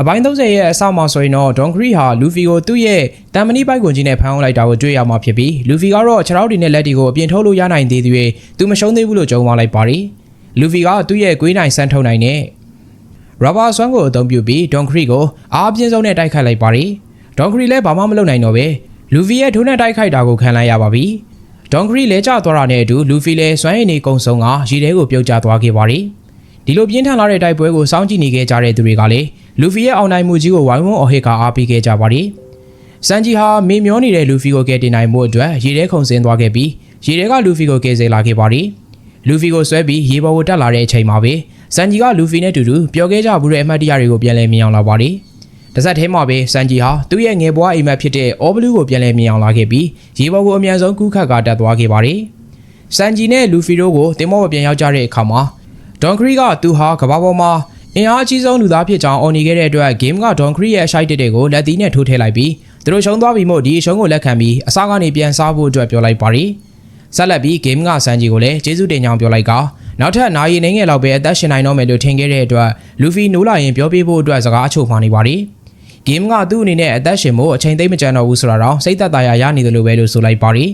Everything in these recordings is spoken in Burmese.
အပိုင်း30ရဲ့အစမှာဆိုရင်တော့ဒေါန်ခရီဟာလူဖီကိုသူ့ရဲ့တမ်မနီပိုက်ကွန်ကြီးနဲ့ဖမ်းအောင်လိုက်တာကိုတွေ့ရမှာဖြစ်ပြီးလူဖီကတော့ခြေထောက်တွေနဲ့လက်တွေကိုအပြင်ထုတ်လို့ရနိုင်သေးသေးသူမရှုံးသေးဘူးလို့ကြုံသွားလိုက်ပါတယ်လူဖီကသူ့ရဲ့ကွေးနိုင်ဆန်းထုတ်နိုင်တဲ့ရဘာဆွမ်းကိုအသုံးပြုပြီးဒေါန်ခရီကိုအားပြင်းဆုံးနဲ့တိုက်ခိုက်လိုက်ပါတယ်ဒေါန်ခရီလည်းဘာမှမလုပ်နိုင်တော့ပဲလူဖီရဲ့ထိုးနဲ့တိုက်ခိုက်တာကိုခံလိုက်ရပါပြီဒေါန်ခရီလဲကျသွားတာနဲ့အတူလူဖီလည်းစွမ်းရည်နေကုံဆုံးကရေထဲကိုပြုတ်ကျသွားခဲ့ပါတယ်ဒီလိုပြင်းထန်လာတဲ့တိုက်ပွဲကိုစောင့်ကြည့်နေခဲ့ကြတဲ့သူတွေကလည်း လူဖီရဲ့အောင်နိုင်မှုကြီးကိုဝိုင်းဝန်းအော်ဟစ်ကအားပေးခဲ့ကြပါတယ်စန်ဂျီဟာမေမျောနေတဲ့လူဖီကိုကယ်တင်နိုင်မှုအတွက်ရေထဲခုန်ဆင်းသွားခဲ့ပြီးရေထဲကလူဖီကိုကယ်ဆယ်လာခဲ့ပါတယ်လူဖီကိုဆွဲပြီးရေပေါ်ကိုတက်လာတဲ့အချိန်မှာပဲစန်ဂျီကလူဖီနဲ့တူတူပျော်ခဲ့ကြဘူးတဲ့အမှတ်တရတွေကိုပြန်လည်မြင်အောင်လာပါတယ်တစ်ဆက်တည်းမှာပဲစန်ဂျီဟာသူ့ရဲ့ငယ်ဘွားအိမ်မက်ဖြစ်တဲ့အော်ဘလူးကိုပြန်လည်မြင်အောင်လာခဲ့ပြီးရေပေါ်ကိုအမြန်ဆုံးကူးခတ်ကတက်သွားခဲ့ပါတယ်စန်ဂျီနဲ့လူဖီတို့ကိုတင်မောပေါ်ပြန်ရောက်ကြတဲ့အခါမှာဒေါန်ခရီကသူဟာကဘာပေါ်မှာ အင်အားအကြီးဆုံးလူသားဖြစ်ကြောင်းအော်နေခဲ့တဲ့အတွက်ဂိမ်းကဒေါန်ခရီရဲ့အရှိုက်တက်တဲ့ကိုလက်သီးနဲ့ထိုးထည့်လိုက်ပြီးသူတို့ရှုံးသွားပြီမို့ဒီအရှုံးကိုလက်ခံပြီးအစားကနေပြန်စားဖို့အတွက်ပြောလိုက်ပါတယ်ဆက်လက်ပြီးဂိမ်းကဆန်ဂျီကိုလည်းကျေးဇူးတင်ကြောင်းပြောလိုက်ကနောက်ထပ်နာရီနေငယ်လောက်ပဲအသက်ရှင်နိုင်တော့မယ်လို့ထင်ခဲ့တဲ့အတွက်လူဖီနိုးလာရင်ပြောပြဖို့အတွက်စကားအချို့မှာနေပါတယ်ဂိမ်းကသူ့အနေနဲ့အသက်ရှင်ဖို့အချိန်သိမ့်မကြံတော့ဘူးဆိုတာတော့စိတ်သက်သာရာရနေတယ်လို့ပဲလို့ဆိုလိုက်ပါတယ်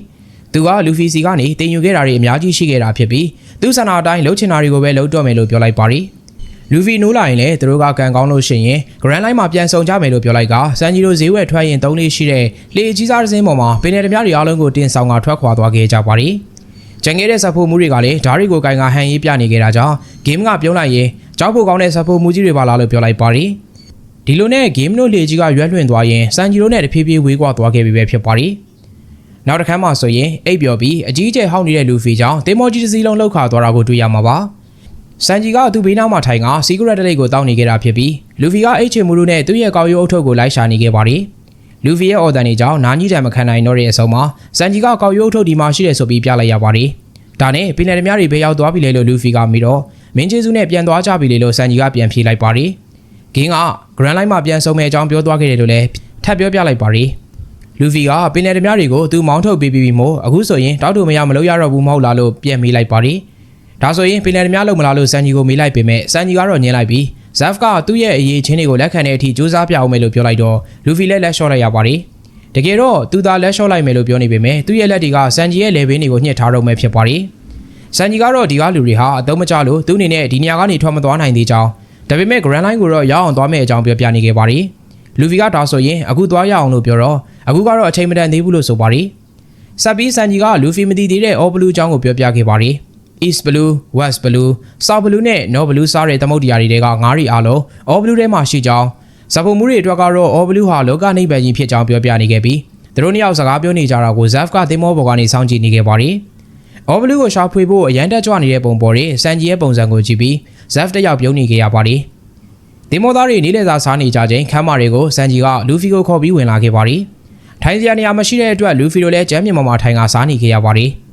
သူကလူဖီစီကနေတင်ယူခဲ့တာတွေအများကြီးရှိခဲ့တာဖြစ်ပြီးသူ့ဆန္ဒအတိုင်းလှုပ်ချင်တာတွေကိုပဲလှုပ်တော့မယ်လို့ပြောလိုက်ပါတယ် လူဖီနိုးလာရင်လည်းသူတို့ကကန်ကောင်းလို့ရှိရင်ဂရန်လိုင်းမှာပြန်ဆောင်ကြမယ်လို့ပြောလိုက်ကစန်ဂျီတို့ဈေးဝယ်ထွက်ရင်သုံးလေးရှိတဲ့လေကြီးစားတစ်စင်းပေါ်မှာပင်နယ်ဓမြတွေအားလုံးကိုတင်ဆောင်ကထွက်ခွာသွားခဲ့ကြပါတယ်။ကျန်ခဲ့တဲ့ဆက်ဖို့မှုတွေကလည်းဓာရီကိုကင်ကဟန်ရေးပြနေခဲ့တာကြောင့်ဂိမ်းကပြုံးလိုက်ရင်ကြောက်ဖို့ကောင်းတဲ့ဆက်ဖို့မှုကြီးတွေပါလားလို့ပြောလိုက်ပါတယ်။ဒီလိုနဲ့ဂိမ်းတို့လေကြီးကရွက်လွှင့်သွားရင်စန်ဂျီတို့နဲ့တဖြည်းဖြည်းဝေးကွာသွားခဲ့ပြီပဲဖြစ်ပါတယ်။နောက်တစ်ခါမှဆိုရင်အိပ်ပျော်ပြီးအကြီးအကျယ်ဟောက်နေတဲ့လူဖီကြောင့်တင်မောကြီးတစ်စီးလုံးလှုပ်ခါသွားတာကိုတွေ့ရမှာပါ။ စန်ဂျီကသူ့ဘေးနားမှာထိုင်ကစီကရက်တလိတ်ကိုတောင်းနေခဲ့တာဖြစ်ပြီးလူဖီကအိတ်ချင်မူလူနဲ့သူ့ရဲ့ကောက်ရိုးအုပ်ထုပ်ကိုလိုက်ရှာနေခဲ့ပါတယ်။လူဖီရဲ့အော်ဒန်တွေကြောင့်နာကြီးတံမခံနိုင်တော့တဲ့အဆုံးမှာစန်ဂျီကကောက်ရိုးအုပ်ထုပ်ဒီမှာရှိတယ်ဆိုပြီးပြလိုက်ရပါတယ်။ဒါနဲ့ပင်လယ်ဓမြတွေဘေးရောက်သွားပြီလေလို့လူဖီကမိတော့မင်းကျေးဇူးနဲ့ပြန်သွားကြပြီလေလို့စန်ဂျီကပြန်ဖြေလိုက်ပါတယ်။ဂင်းကဂရန်လိုင်းမှာပြန်ဆုံမဲ့အကြောင်းပြောသွားခဲ့တယ်လို့လည်းထပ်ပြောပြလိုက်ပါတယ်။လူဖီကပင်လယ်ဓမြတွေကိုသူမောင်းထုတ်ပေးပြီးပြီမို့အခုဆိုရင်တောက်တူမရမလို့ရတော့ဘူးမဟုတ်လားလို့ပြန်မေးလိုက်ပါတယ်။ ဒါဆိုရင်ပင်လယ်ဓမြလုံးမလားလို့စန်ဂျီကိုမေးလိုက်ပေမဲ့စန်ဂျီကတော့ညင်းလိုက်ပြီးဇက်ဖ်ကသူ့ရဲ့အရေးချင်းတွေကိုလက်ခံတဲ့အထိစူးစမ်းပြအောင်မယ်လို့ပြောလိုက်တော့လူဖီလည်းလက်လျှော့လိုက်ရပါတယ်။တကယ်တော့သူသာလက်လျှော့လိုက်မယ်လို့ပြောနေပေမဲ့သူ့ရဲ့လက်တွေကစန်ဂျီရဲ့လေဘင်းတွေကိုညှစ်ထားတော့မယ်ဖြစ်ပါတယ်။စန်ဂျီကတော့ဒီကားလူတွေဟာအသုံးမကျလို့သူ့အနေနဲ့ဒီနေရာကနေထွက်မသွားနိုင်သေးကြောင်းဒါပေမဲ့ Grand Line ကိုတော့ရောက်အောင်သွားမယ့်အကြောင်းပြောပြနေခဲ့ပါတယ်။လူဖီကဒါဆိုရင်အခုသွားရအောင်လို့ပြောတော့အခုကတော့အချိန်မတန်သေးဘူးလို့ဆိုပါတယ်။ဆက်ပြီးစန်ဂျီကလူဖီမသိသေးတဲ့ All Blue အကြောင်းကိုပြောပြခဲ့ပါတယ်။ East Blue, West Blue, South Blue နဲ့ North Blue စားတဲ့သမုဒ္ဒရာတွေကငါးရီအားလုံး All Blue ထဲမှာရှိကြောင်းဇပုံမှုတွေအတွက်ကတော့ All Blue ဟာလောကနိဗ္ဗာန်ကြီးဖြစ်ကြောင်းပြောပြနေခဲ့ပြီးသူတို့နှစ်ယောက်စကားပြောနေကြတာကို Zaf ကသင်္ဘောပေါ်ကနေစောင့်ကြည့်နေခဲ့ပါတယ်။ All Blue ကိုရှာဖွေဖို့အရန်တက်ကြွနေတဲ့ပုံပေါ်တွေစန်ဂျီရဲ့ပုံစံကိုကြည့်ပြီး Zaf တယောက်ပြုံးနေခဲ့ရပါတယ်။ဒီမောသားတွေနေ့လည်စာစားနေကြချိန်ခမ်းမာတွေကိုစန်ဂျီကလူဖီကိုခေါ်ပြီးဝင်လာခဲ့ပါတယ်။ထိုင်းစရာနေရာမရှိတဲ့အတွက်လူဖီတို့လည်းကျမ်းမြေပေါ်မှာထိုင်ကစားနေခဲ့ရပါတယ်။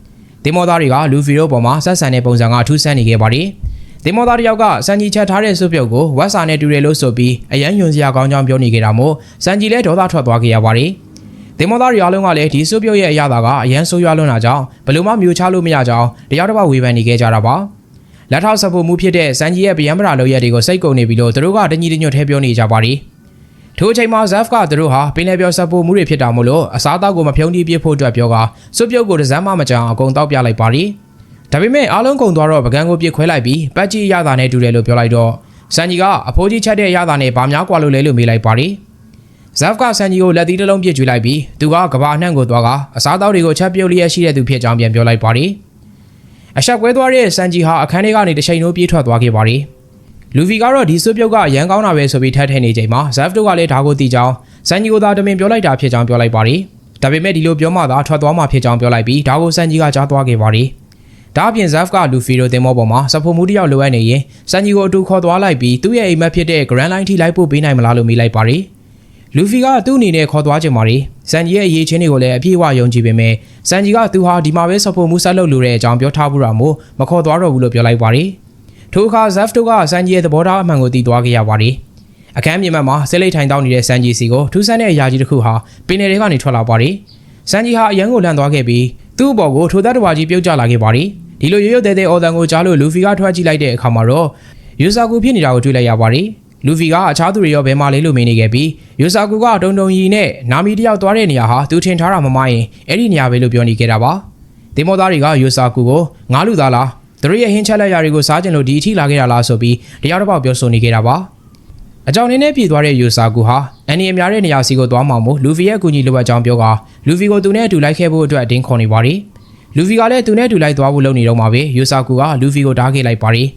ဒီမောသားတွေကလူဖီတို့ပေါ်မှာဆက်ဆံတဲ့ပုံစံကအထူးဆန်းနေခဲ့ပါတယ်။ဒီမောသားတယောက်ကစန်ဂျီချက်ထားတဲ့စုပ်ပြုတ်ကိုဝက်စာနဲ့တူတယ်လို့ဆိုပြီးအရန်ယွန်စရာကောင်းကြောင်းပြောနေခဲ့တာမို့စန်ဂျီလည်းဒေါသထွက်သွားခဲ့ရပါတယ်။ဒီမောသားတွေအားလုံးကလည်းဒီစုပ်ပြုတ်ရဲ့အရာသာကအရန်ဆိုးရွားလွန်းတာကြောင့်ဘယ်လို့မှမြူချလို့မရကြောင်းတယောက်တစ်ပတ်ဝေဖန်နေခဲ့ကြတာပါ။လက်ထောက်ဆပ်ဖို့မှုဖြစ်တဲ့စန်ဂျီရဲ့ဗျံပရာလောက်ရက်တွေကိုစိတ်ကုန်နေပြီလို့သူတို့ကတညီတညွတ်ထဲပြောနေကြပါတယ်။ ထိုအချိန်မှာ Zaf ကသူတို့ဟာပင်လယ်ပြောဆပ်ဖို့မှုတွေဖြစ်တာမို့လို့အစားအသောက်ကိုမဖြုံးတီးပြဖို့အတွက်ပြောကစွပ်ပြုတ်ကိုတစ်စမ်းမှမကြအောင်အကုန်တောက်ပြလိုက်ပါတယ်။ဒါပေမဲ့အားလုံးကုန်သွားတော့ပကံကိုပြစ်ခွဲလိုက်ပြီးပတ်ကြီးရတာနဲ့တူတယ်လို့ပြောလိုက်တော့စန်ဂျီကအဖိုးကြီးချက်တဲ့ရတာနဲ့ဗာများกว่าလို့လဲလို့မေးလိုက်ပါတယ်။ Zaf ကဆန်ဂျီကိုလက်သီးတစ်လုံးပြစ်ကျွေးလိုက်ပြီးသူကကဘာအနှံ့ကိုသွားကအစားအသောက်တွေကိုချက်ပြုတ်လျက်ရှိတဲ့သူဖြစ်ကြောင်းပြန်ပြောလိုက်ပါတယ်။အဆက်ကွဲသွားတဲ့စန်ဂျီဟာအခန်းထဲကနေတစ်ချိန်လုံးပြေးထွက်သွားခဲ့ပါတယ်။ လူဗီကတော့ဒီစွပ်ပြုတ်ကရန်ကောင်းတာပဲဆိုပြီးထပ်ထည့်နေချိန်မှာ Zaf တို့ကလည်းဒါကိုသိကြောင်းစန်ဂျီကိုသာတမင်ပြောလိုက်တာဖြစ်ကြောင်းပြောလိုက်ပါတယ်။ဒါပေမဲ့ဒီလိုပြောမှသာထွက်သွားမှဖြစ်ကြောင်းပြောလိုက်ပြီးဒါကိုစန်ဂျီကကြားသွားခဲ့ပါတယ်။ဒါအပြင် Zaf ကလူဖီတို့တင်မောပေါ်မှာစဖိုမှုတယောက်လိုအပ်နေရင်စန်ဂျီကိုအတူခေါ်သွားလိုက်ပြီးသူ့ရဲ့အိမ်မက်ဖြစ်တဲ့ Grand Line ထိလိုက်ပို့ပေးနိုင်မလားလို့မေးလိုက်ပါတယ်။လူဖီကသူ့အနေနဲ့ခေါ်သွားခြင်းပါတယ်။စန်ဂျီရဲ့အရေးချင်းတွေကိုလည်းအပြည့်အဝယုံကြည်ပေမဲ့စန်ဂျီကသူဟာဒီမှာပဲစဖိုမှုဆက်လုပ်လို့တဲ့အကြောင်းပြောထားဘူးတာမို့မခေါ်သွားတော့ဘူးလို့ပြောလိုက်ပါတယ်။ ထိုအခါ Zaf တို့ကစန်ဂျီရဲ့သဘောထားအမှန်ကိုသိသွားခဲ့ရပါတယ်။အခန်းပြင်ဘက်မှာဆဲလိတ်ထိုင်တောင်းနေတဲ့စန်ဂျီစီကိုထူးဆန်းတဲ့အရာကြီးတစ်ခုဟာပင်လယ်ထဲကနေထွက်လာပါတယ်။စန်ဂျီဟာအရန်ကိုလန့်သွားခဲ့ပြီးသူ့အပေါ်ကိုထိုသက်တဝါကြီးပြုတ်ကျလာခဲ့ပါတယ်။ဒီလိုရွရွတဲတဲအော်တန်ကိုကြားလို့လူဖီကထွက်ကြည့်လိုက်တဲ့အခါမှာတော့ယူဆာကူဖြစ်နေတာကိုတွေ့လိုက်ရပါတယ်။လူဖီကအခြားသူတွေရောဘယ်မှာလဲလို့မေးနေခဲ့ပြီးယူဆာကူကတုံတုံရီနဲ့နာမီတယောက်သွားတဲ့နေရာဟာသူထင်ထားတာမမရင်အဲ့ဒီနေရာပဲလို့ပြောနေခဲ့တာပါတင်မောသားတွေကယူဆာကူကိုငါလူသားလား သူတို့ရဲ့ဟင်းချက်လက်ရာတွေကိုစားကြင်လို့ဒီအထိလာခဲ့တာလားဆိုပြီးတရားတစ်ပေါက်ပြောဆိုနေခဲ့တာပါအကြောင်းရင်းနဲ့ပြည်သွားတဲ့ယူဆာကူဟာအန်နီအများတဲ့နေရာစီကိုသွားမှမို့လူဖီရဲ့အကူအညီလိုအပ်ကြောင်းပြောကလူဖီကိုသူနဲ့အတူလိုက်ခဲ့ဖို့အတွက်အတင်းခေါ်နေပါတယ်လူဖီကလည်းသူနဲ့အတူလိုက်သွားဖို့လုပ်နေတော့မှာပဲယူဆာကူကလူဖီကိုတားခဲ့လိုက်ပါတယ်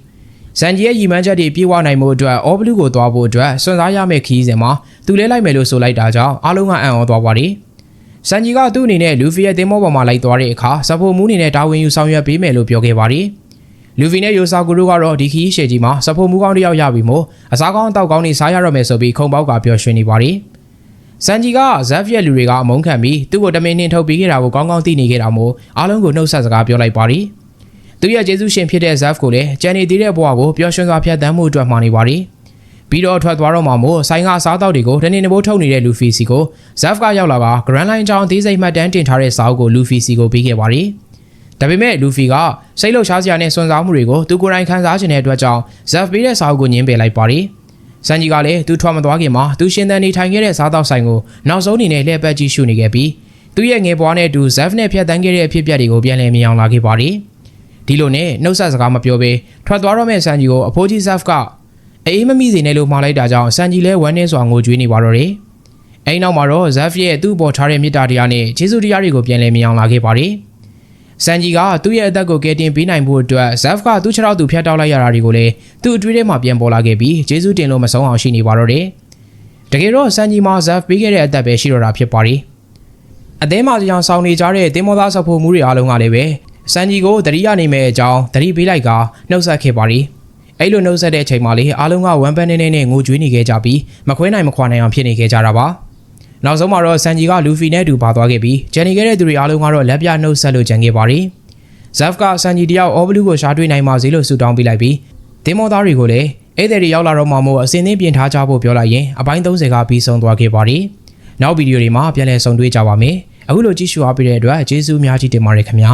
စန်ဂျီရဲ့ရီမန်းချက်တွေပြေဝနိုင်မှုအတွက်အော်ဘလူးကိုသွားဖို့အတွက်စွန့်စားရမယ့်ခီးစဉ်မှာသူလဲလိုက်မယ်လို့ဆိုလိုက်တာကြောင့်အားလုံးကအံ့ဩသွားပါတယ်။စန်ဂျီကသူ့အနေနဲ့လူဖီရဲ့တင်မောပေါ်မှာလိုက်သွားတဲ့အခါစပိုမူးအနေနဲ့တာဝန်ယူဆောင်ရွက်ပေးမယ်လို့ပြောခဲ့ပါတယ်။ လူဖီနဲ့ယိုဆာကူတို့ကတော့ဒီခီးရှေကြီးမှာစပိုမူးကောင်းတစ်ယောက်ရပြီမို့အစားကောင်းအတောက်ကောင်းတွေစားရတော့မယ်ဆိုပြီးခုံပေါက်ကပြောရွှင်နေပါတယ်။စန်ဂျီကဇက်ဖ်ရဲ့လူတွေကအမုန်းခံပြီးသူ့ကိုတမင်နှင်ထုတ်ပေးခဲ့တာကိုကောင်းကောင်းသိနေခဲ့တာမို့အားလုံးကိုနှုတ်ဆက်စကားပြောလိုက်ပါတယ်။သူရဲ့ကျေးဇူးရှင်ဖြစ်တဲ့ Zaf ကိုလည်းကြံနေသေးတဲ့ဘဝကိုပျော်ရွှင်စွာဖြတ်သန်းမှုအတွက်မှာနေပါတယ်။ပြီးတော့ထွက်သွားတော့မှမို့ဆိုင်ကအစားအသောက်တွေကိုတနေ့နေ့ဘိုးထုတ်နေတဲ့လူဖီစီကို Zaf ကရောက်လာက Grand Line ကြောင်းသေးစိတ်မှတ်တမ်းတင်ထားတဲ့စာအုပ်ကိုလူဖီစီကိုပေးခဲ့ပါတယ်။ ဒါပေမဲ့လူဖီကစိတ်လှုပ်ရှားစရာနဲ့စွန့်စားမှုတွေကိုသူကိုယ်တိုင်ခံစားချင်တဲ့အတွက်ကြောင့် Zaf ပေးတဲ့စာအုပ်ကိုညှင်းပယ်လိုက်ပါတယ်။စန်ဂျီကလည်းသူထွက်မသွားခင်မှာသူရှင်သန်နေထိုင်ခဲ့တဲ့စားသောက်ဆိုင်ကိုနောက်ဆုံးအနေနဲ့လှည့်ပတ်ကြည့်ရှုနေခဲ့ပြီးသူရဲ့ငယ်ဘွားနဲ့အတူ Zaf နဲ့ဖြတ်တန်းခဲ့တဲ့အဖြစ်အပျက်တွေကိုပြန်လည်မြင်အောင်လာခဲ့ပါတယ်။ဒီလိုနဲ့နှုတ်ဆက်စကားမပြောဘဲထွက်သွားတော့မဲ့ဆန်ဂျီကိုအဖိုးကြီးဇက်ဖ်ကအေးမမိစေနဲ့လို့မှားလိုက်တာကြောင့်ဆန်ဂျီလည်းဝမ်းနေစွာငိုကြွေးနေပါတော့တယ်။အဲဒီနောက်မှာတော့ဇက်ဖ်ရဲ့သူ့ပေါ်ထားတဲ့မြစ်တာတရားနဲ့ဂျေစုတရားတွေကိုပြန်လည်မြင်အောင်လာခဲ့ပါတယ်။ ဆန်ဂျီကသူ့ရဲ့အသက်ကိုကယ်တင်ပေးနိုင်ဖို့အတွက်ဇက်ဖ်ကသူ့ခြေထောက်သူဖျက်တောက်လိုက်ရတာတွေကိုလည်းသူ့အတွေ့အထဲမှာပြန်ပေါ်လာခဲ့ပြီးဂျေစုတင်လို့မဆုံးအောင်ရှိနေပါတော့တယ်။တကယ်တော့ဆန်ဂျီမှာဇက်ဖ်ပေးခဲ့တဲ့အသက်ပဲရှိတော့တာဖြစ်ပါတယ်။အသင်းမှာကြောင်ဆောင်နေကြတဲ့တင်မောသားဆောက်ဖို့မှုတွေအားလုံးကလည်းပဲစန်ဂျီကိုတတိယနေမဲ့အကြောင်းတတိပေးလိုက်ကနှုတ်ဆက်ခဲ့ပါရီအဲ့လိုနှုတ်ဆက်တဲ့အချိန်မှာလေအားလုံးကဝမ်းပန်းနေနေနဲ့ငိုကြွေးနေခဲ့ကြပြီးမခွဲနိုင်မခွာနိုင်အောင်ဖြစ်နေခဲ့ကြတာပါ နောက်ဆုံးမှာတော့စန်ဂျီကလူဖီနဲ့အတူပါသွားခဲ့ပြီးဂျန်နီခဲ့တဲ့သူတွေအားလုံးကတော့လက်ပြနှုတ်ဆက်လို့ကြံခဲ့ပါရီဇက်ဖ်ကစန်ဂျီတယောက်အော်ဘလူးကိုရှားတွေ့နိုင်ပါစေလို့ဆုတောင်းပေးလိုက်ပြီးတင်မောသားတွေကိုလည်းဧည့်သည်တွေရောက်လာတော့မှမို့အစင်းသင်းပြင်ထားကြဖို့ပြောလိုက်ရင်အပိုင်း30ကပြီးဆုံးသွားခဲ့ပါရီနောက်ဗီဒီယိုတွေမှာပြန်လည်ဆုံတွေ့ကြပါမယ်အခုလိုကြည့်ရှုအားပေးတဲ့အတွက်ကျေးဇူးအများကြီးတင်ပါတယ်ခင်ဗျာ